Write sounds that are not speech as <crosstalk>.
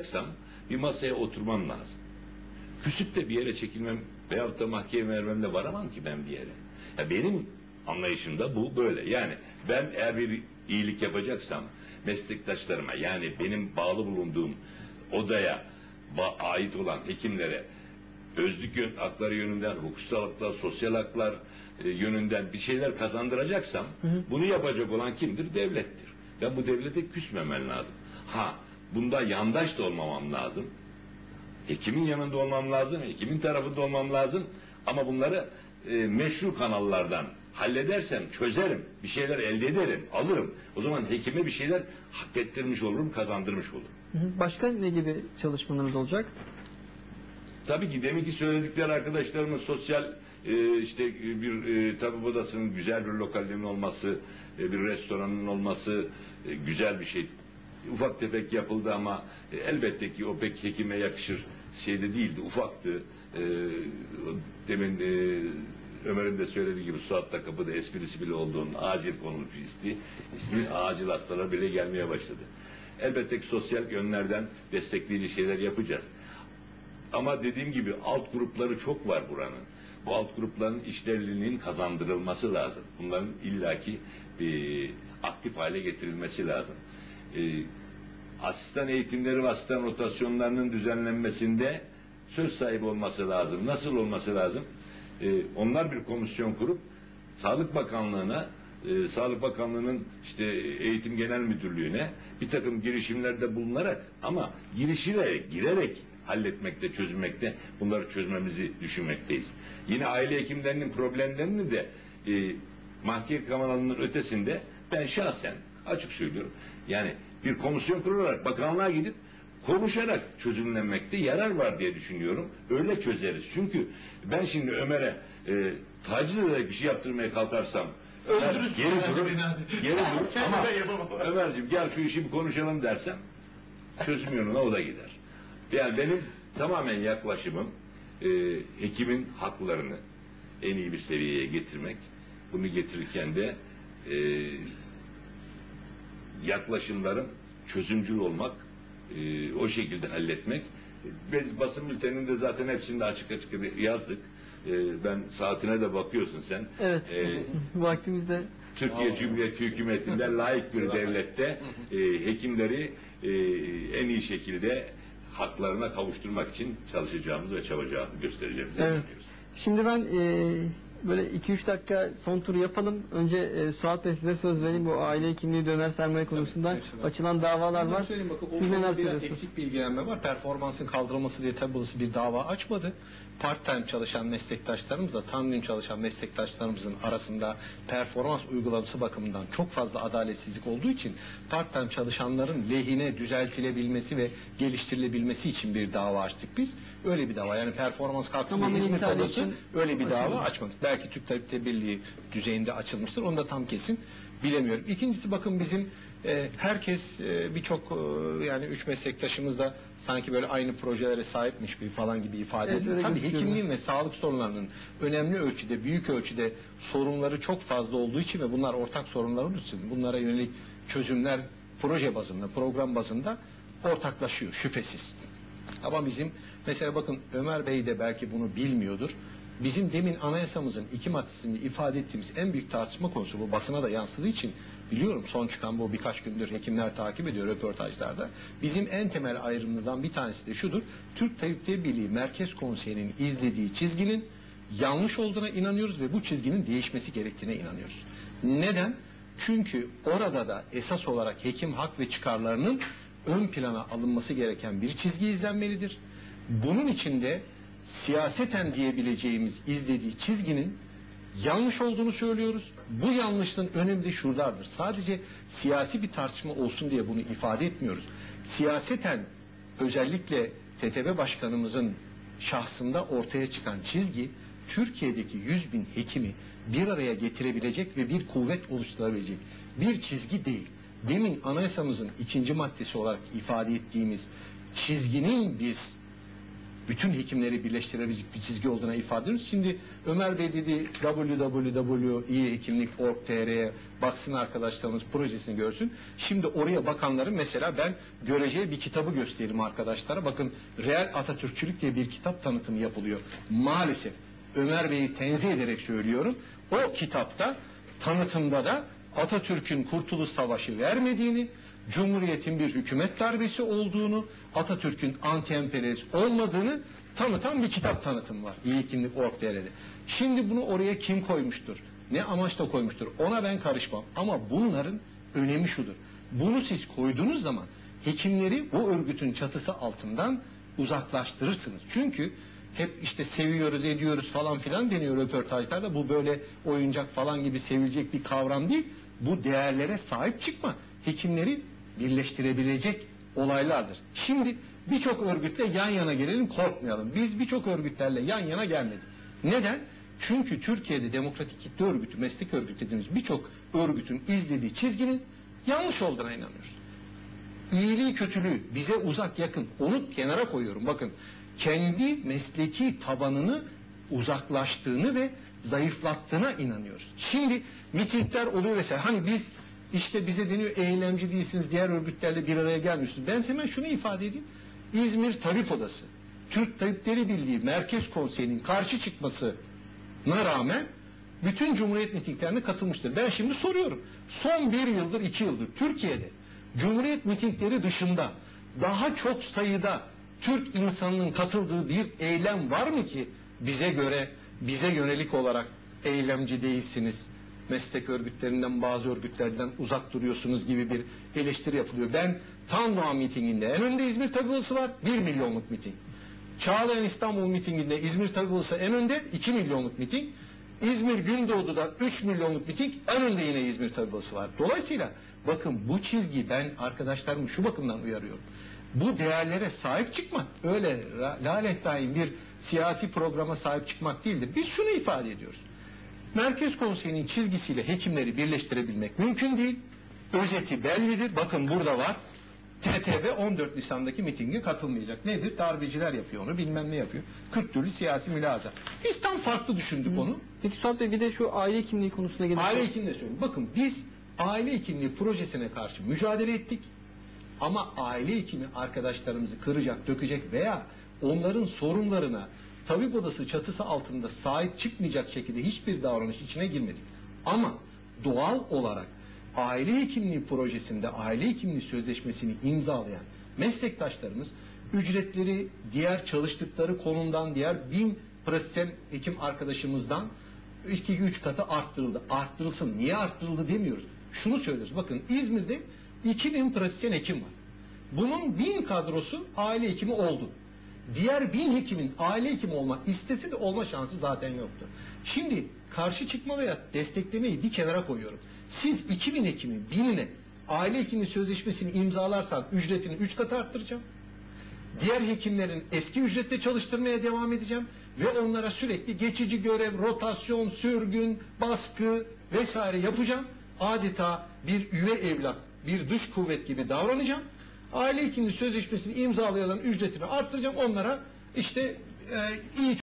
yapacaksam bir masaya oturmam lazım. Küsüp de bir yere çekilmem veyahut da mahkeme vermemle varamam ki ben bir yere. Ya benim anlayışımda bu böyle. Yani ben eğer bir iyilik yapacaksam meslektaşlarıma yani benim bağlı bulunduğum odaya ait olan hekimlere özlük yön, hakları yönünden, hukuksal haklar, sosyal haklar e, yönünden bir şeyler kazandıracaksam bunu yapacak olan kimdir? Devlettir. Ben bu devlete küsmemen lazım. Ha bunda yandaş da olmamam lazım. Hekimin yanında olmam lazım, hekimin tarafında olmam lazım. Ama bunları e, meşru kanallardan halledersem çözerim, bir şeyler elde ederim, alırım. O zaman hekime bir şeyler hak ettirmiş olurum, kazandırmış olurum. Başka ne gibi çalışmalarınız olacak? Tabii ki deminki söyledikleri arkadaşlarımın sosyal e, işte bir e, tabip odasının güzel bir lokalinin olması, e, bir restoranın olması e, güzel bir şey. Ufak tefek yapıldı ama e, elbette ki o pek hekime yakışır şeyde değildi, ufaktı. E, demin e, Ömer'in de söylediği gibi Suat'ta kapıda esprisi bile olduğunun acil konulmuş isti. İsmi <laughs> acil hastalara bile gelmeye başladı. Elbette ki sosyal yönlerden destekleyici şeyler yapacağız. Ama dediğim gibi alt grupları çok var buranın. Bu alt grupların işlevliliğinin kazandırılması lazım. Bunların illaki e, aktif hale getirilmesi lazım. E, asistan eğitimleri ve rotasyonlarının düzenlenmesinde söz sahibi olması lazım. Nasıl olması lazım? E, onlar bir komisyon kurup Sağlık Bakanlığı'na e, Sağlık Bakanlığı'nın işte Eğitim Genel Müdürlüğü'ne bir takım girişimlerde bulunarak ama girişilerek, girerek halletmekte, çözülmekte bunları çözmemizi düşünmekteyiz. Yine aile hekimlerinin problemlerini de e, mahkeme kanalının ötesinde ben şahsen açık söylüyorum. Yani bir komisyon kurularak bakanlığa gidip konuşarak çözümlenmekte yarar var diye düşünüyorum. Öyle çözeriz. Çünkü ben şimdi Ömer'e e, taciz ederek bir şey yaptırmaya kalkarsam Öldürürsün geri durur, geri <laughs> durur Sen ama. Ömerciğim gel şu işi bir konuşalım dersem çözüm yoluna o da gider. Yani benim tamamen yaklaşımım e, hekimin haklarını en iyi bir seviyeye getirmek. Bunu getirirken de e, yaklaşımlarım çözümcül olmak, e, o şekilde halletmek. Biz basın bülteninde zaten hepsinde açık açık yazdık. E, ben saatine de bakıyorsun sen. Evet. E, <laughs> Vaktimizde Türkiye Cumhuriyeti hükümetinde layık bir <laughs> devlette e, hekimleri e, en iyi şekilde haklarına kavuşturmak için çalışacağımız ve çabalacağımızı göstereceğimizi Evet. inanıyoruz. Şimdi ben e, böyle 2-3 dakika son turu yapalım. Önce e, Suat Bey size söz vereyim. Bu aile hekimliği döner sermaye konusunda hepsi var. açılan davalar var. Bakın, Siz neler söylüyorsunuz? eksik bilgilenme var. Performansın kaldırılması diye tabi burası bir dava açmadı. Part time çalışan meslektaşlarımızla tam gün çalışan meslektaşlarımızın arasında performans uygulaması bakımından çok fazla adaletsizlik olduğu için part time çalışanların lehine düzeltilebilmesi ve geliştirilebilmesi için bir dava açtık biz. Öyle bir dava yani performans kalksın diye hizmet için öyle bir dava açmadık. Belki Türk Tabipleri Birliği düzeyinde açılmıştır. Onu da tam kesin bilemiyorum. İkincisi bakın bizim e, herkes e, birçok e, yani üç meslektaşımız da sanki böyle aynı projelere sahipmiş bir falan gibi ifade Evet, ediyor. Tabii hekimliğin ve sağlık sorunlarının önemli ölçüde, büyük ölçüde sorunları çok fazla olduğu için ve bunlar ortak sorunlar olduğu için bunlara yönelik çözümler proje bazında, program bazında ortaklaşıyor şüphesiz. Ama bizim mesela bakın Ömer Bey de belki bunu bilmiyordur. Bizim demin anayasamızın iki maddesinde ifade ettiğimiz en büyük tartışma konusu bu basına da yansıdığı için biliyorum son çıkan bu birkaç gündür hekimler takip ediyor röportajlarda. Bizim en temel ayrımımızdan bir tanesi de şudur. Türk Tabipleri Birliği Merkez Konseyi'nin izlediği çizginin yanlış olduğuna inanıyoruz ve bu çizginin değişmesi gerektiğine inanıyoruz. Neden? Çünkü orada da esas olarak hekim hak ve çıkarlarının ön plana alınması gereken bir çizgi izlenmelidir. Bunun içinde siyaseten diyebileceğimiz izlediği çizginin yanlış olduğunu söylüyoruz. Bu yanlışlığın önemi de şuradadır. Sadece siyasi bir tartışma olsun diye bunu ifade etmiyoruz. Siyaseten özellikle TTB başkanımızın şahsında ortaya çıkan çizgi Türkiye'deki 100 bin hekimi bir araya getirebilecek ve bir kuvvet oluşturabilecek bir çizgi değil. Demin anayasamızın ikinci maddesi olarak ifade ettiğimiz çizginin biz bütün hekimleri birleştirebilecek bir çizgi olduğuna ifade ediyoruz. Şimdi Ömer Bey dedi www.iyihekimlik.org.tr'ye baksın arkadaşlarımız projesini görsün. Şimdi oraya bakanların mesela ben göreceği bir kitabı göstereyim arkadaşlara. Bakın Real Atatürkçülük diye bir kitap tanıtımı yapılıyor. Maalesef Ömer Bey'i tenzih ederek söylüyorum. O kitapta tanıtımda da Atatürk'ün Kurtuluş Savaşı vermediğini, Cumhuriyet'in bir hükümet darbesi olduğunu, Atatürk'ün anti-emperyalist olmadığını tanıtan bir kitap tanıtım var. İyi kimlik org.tr'de. Şimdi bunu oraya kim koymuştur? Ne amaçla koymuştur? Ona ben karışmam. Ama bunların önemi şudur. Bunu siz koyduğunuz zaman hekimleri bu örgütün çatısı altından uzaklaştırırsınız. Çünkü hep işte seviyoruz, ediyoruz falan filan deniyor röportajlarda. Bu böyle oyuncak falan gibi sevilecek bir kavram değil. Bu değerlere sahip çıkma. Hekimleri birleştirebilecek olaylardır. Şimdi birçok örgütle yan yana gelelim, korkmayalım. Biz birçok örgütlerle yan yana gelmedik. Neden? Çünkü Türkiye'de Demokratik Kitle Örgütü, meslek örgütü dediğimiz birçok örgütün izlediği çizginin yanlış olduğuna inanıyoruz iyiliği kötülüğü bize uzak yakın onu kenara koyuyorum bakın kendi mesleki tabanını uzaklaştığını ve zayıflattığına inanıyoruz. Şimdi mitingler oluyor vesaire hani biz işte bize deniyor eylemci değilsiniz diğer örgütlerle bir araya gelmiyorsunuz. Ben hemen şunu ifade edeyim. İzmir Tabip Odası, Türk Tabipleri Birliği Merkez Konseyi'nin karşı çıkmasına rağmen bütün Cumhuriyet mitinglerine katılmıştır. Ben şimdi soruyorum. Son bir yıldır, iki yıldır Türkiye'de Cumhuriyet mitingleri dışında daha çok sayıda Türk insanının katıldığı bir eylem var mı ki bize göre, bize yönelik olarak eylemci değilsiniz, meslek örgütlerinden bazı örgütlerden uzak duruyorsunuz gibi bir eleştiri yapılıyor. Ben Tandoğan mitinginde en önde İzmir Tablosu var, 1 milyonluk miting. Çağlayan İstanbul mitinginde İzmir Tablosu en önde 2 milyonluk miting. İzmir Gündoğdu'da 3 milyonluk miting en önde yine İzmir tablosu var. Dolayısıyla bakın bu çizgi ben arkadaşlarımı şu bakımdan uyarıyorum. Bu değerlere sahip çıkmak öyle lalettayin bir siyasi programa sahip çıkmak değildir. Biz şunu ifade ediyoruz. Merkez Konseyi'nin çizgisiyle hekimleri birleştirebilmek mümkün değil. Özeti bellidir. Bakın burada var. TTB 14 Nisan'daki mitinge katılmayacak. Nedir? Darbeciler yapıyor onu, bilmem ne yapıyor. 40 türlü siyasi mülaza. Biz tam farklı düşündük onu. Peki Suat Bey bir de şu aile hekimliği konusuna gelir. Aile hekimliği söyleyeyim. Bakın biz aile hekimliği projesine karşı mücadele ettik. Ama aile hekimi arkadaşlarımızı kıracak, dökecek veya onların sorunlarına tabip odası çatısı altında sahip çıkmayacak şekilde hiçbir davranış içine girmedik. Ama doğal olarak aile hekimliği projesinde aile hekimliği sözleşmesini imzalayan meslektaşlarımız ücretleri diğer çalıştıkları konumdan diğer bin pratisyen hekim arkadaşımızdan 2-3 katı arttırıldı. Arttırılsın. Niye arttırıldı demiyoruz. Şunu söylüyoruz. Bakın İzmir'de 2000 pratisyen hekim var. Bunun bin kadrosu aile hekimi oldu. Diğer bin hekimin aile hekimi olma istese de olma şansı zaten yoktu. Şimdi karşı çıkma veya desteklemeyi bir kenara koyuyorum. Siz 2000 hekimin binine aile hekimliği sözleşmesini imzalarsan ücretini 3 kat arttıracağım. Diğer hekimlerin eski ücretle çalıştırmaya devam edeceğim ve onlara sürekli geçici görev, rotasyon, sürgün, baskı vesaire yapacağım. Adeta bir üve evlat, bir dış kuvvet gibi davranacağım. Aile hekimliği sözleşmesini imzalayanların ücretini arttıracağım. Onlara işte e, iyi